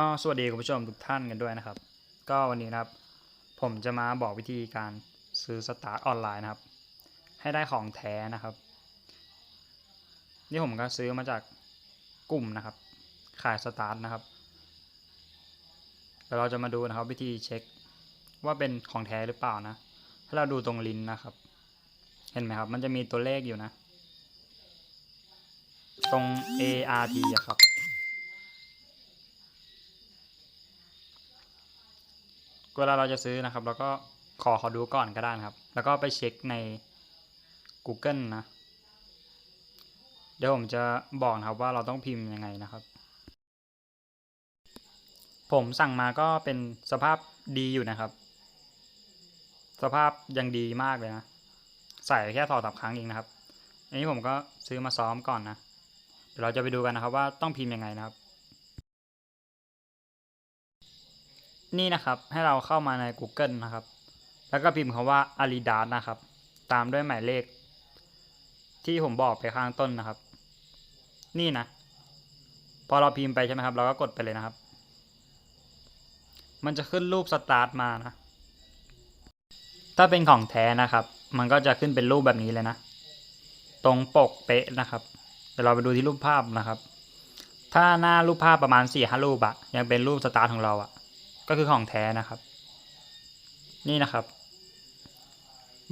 ก็สวัสดีคุณผู้ชมทุกท่านกันด้วยนะครับ ก็วันนี้นะครับ ผมจะมาบอกวิธีการซื้อสตาร์ทออนไลน์นะครับ ให้ได้ของแท้นะครับ นี่ผมก็ซื้อมาจากกลุ่มนะครับ ขายสตาร์ทนะครับเดี๋ยวเราจะมาดูนะครับ วิธีเช็คว่าเป็นของแท้หรือเปล่านะ ถ้าเราดูตรงลิ้นนะครับ เห็นไหมครับ มันจะมีตัวเลขอยู่นะ ตรง ART อะครับ เวลาเราจะซื้อนะครับแล้วก็ขอเขาดูก่อนก็ได้นะครับ แล้วก็ไปเช็คใน Google นะ เดี๋ยวผมจะบอกนะครับว่าเราต้องพิมพ์ยังไงนะครับ ผมสั่งมาก็เป็นสภาพดีอยู่นะครับ สภาพยังดีมากเลยนะ ใส่แค่สองสามครั้งเองนะครับ อันนี้ผมก็ซื้อมาซ้อมก่อนนะ เดี๋ยวเราจะไปดูกันนะครับว่าต้องพิมพ์ยังไงนะครับ นี่นะครับ ให้เราเข้ามาใน Google นะครับ แล้วก็พิมพ์คำว่า Adidas นะครับ ตามด้วยหมายเลข ที่ผมบอกไปข้างต้นนะครับ นี่นะ พอเราพิมพ์ไปใช่ไหมครับ เราก็กดไปเลยนะครับ มันจะขึ้นรูปสตาร์ทมานะ ถ้าเป็นของแท้นะครับ มันก็จะขึ้นเป็นรูปแบบนี้เลยนะ ตรงปกเป๊ะนะครับ เดี๋ยวเราไปดูที่รูปภาพนะครับ ถ้าหน้ารูปภาพประมาณสี่ห้ารูปอะยังเป็นรูปสตาร์ทของเราอะ ก็คือของแท้นะครับ นี่นะครับ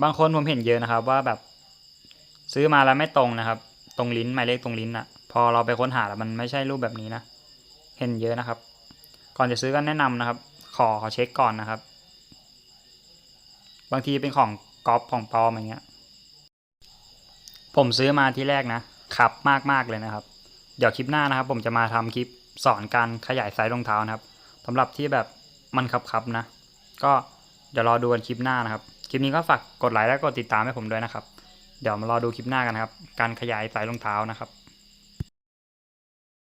บางคนผมเห็นเยอะนะครับ ว่าแบบซื้อมาแล้วไม่ตรงนะครับ ตรงลิ้นหมายเลขตรงลิ้นอะพอเราไปค้นหาแล้วมันไม่ใช่รูปแบบนี้นะเห็นเยอะนะครับ ก่อนจะซื้อก็แนะนำนะครับ ขอขอเช็คก่อนนะครับ บางทีเป็นของก๊อปของปลอมอย่างเงี้ย ผมซื้อมาที่แรกนะขับ มากๆเลยนะครับ เดี๋ยวคลิปหน้านะครับ ผมจะมาทำคลิปสอนการขยายไซส์รองเท้านะครับสำหรับที่แบบ มันครับๆนะ ก็เดี๋ยวรอดูกันคลิปหน้านะครับ คลิปนี้ก็ฝากกดไลค์และกดติดตามให้ผมด้วยนะครับ เดี๋ยวมารอดูคลิปหน้ากันครับ การขยายสายรองเท้านะครับ